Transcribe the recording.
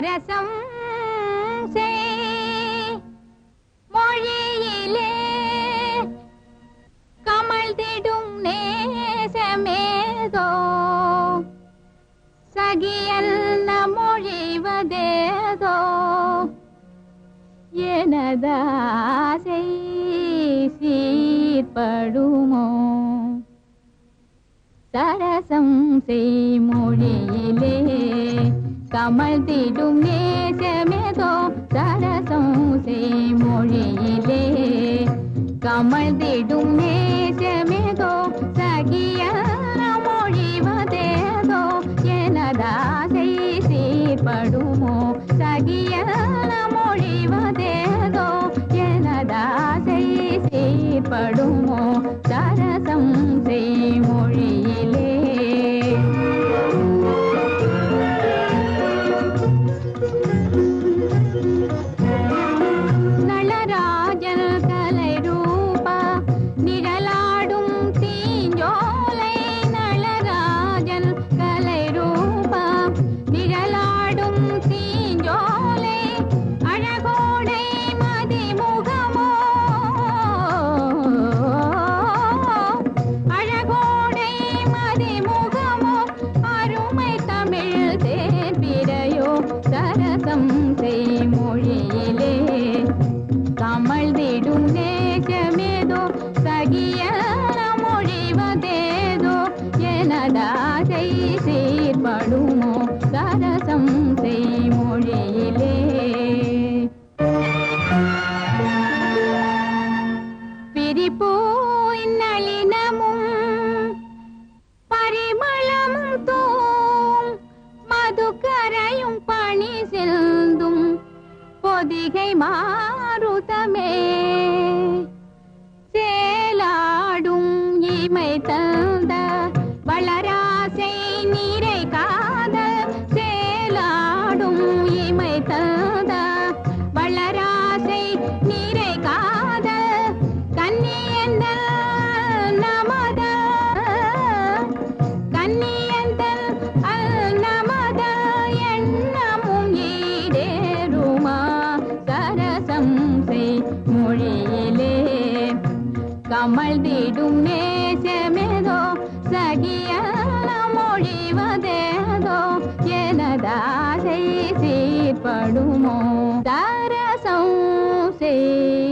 அரசம் மொழியிலே கமழ்ந்திடும் நேசமேதோ. சகியல்ல மொழிவதேதோ எனதாசை சீர்படுமோ. சரசம் செய்மொழியிலே கமழ்ந்திடும் நேசமேதோ சரசம் சே செய்மொழியிலே கமழ்ந்திடும் நேசமேதோ சகியா சரசம் செய்மொழியிலே கமழ்ந்திடும் நேசமேதோ சகிய மொழிவதேதோ எனதாசை சீர்படுமோ சரசம் செய்மொழியிலே பொதிகை மாருதமே. சேலாடும் இமை தந்த வளராசை கமழ்ந்திடும் நேசமேதோ சகிய மொழிவதேதோ எனதாசை சீர்படுமோ தரசம் செய்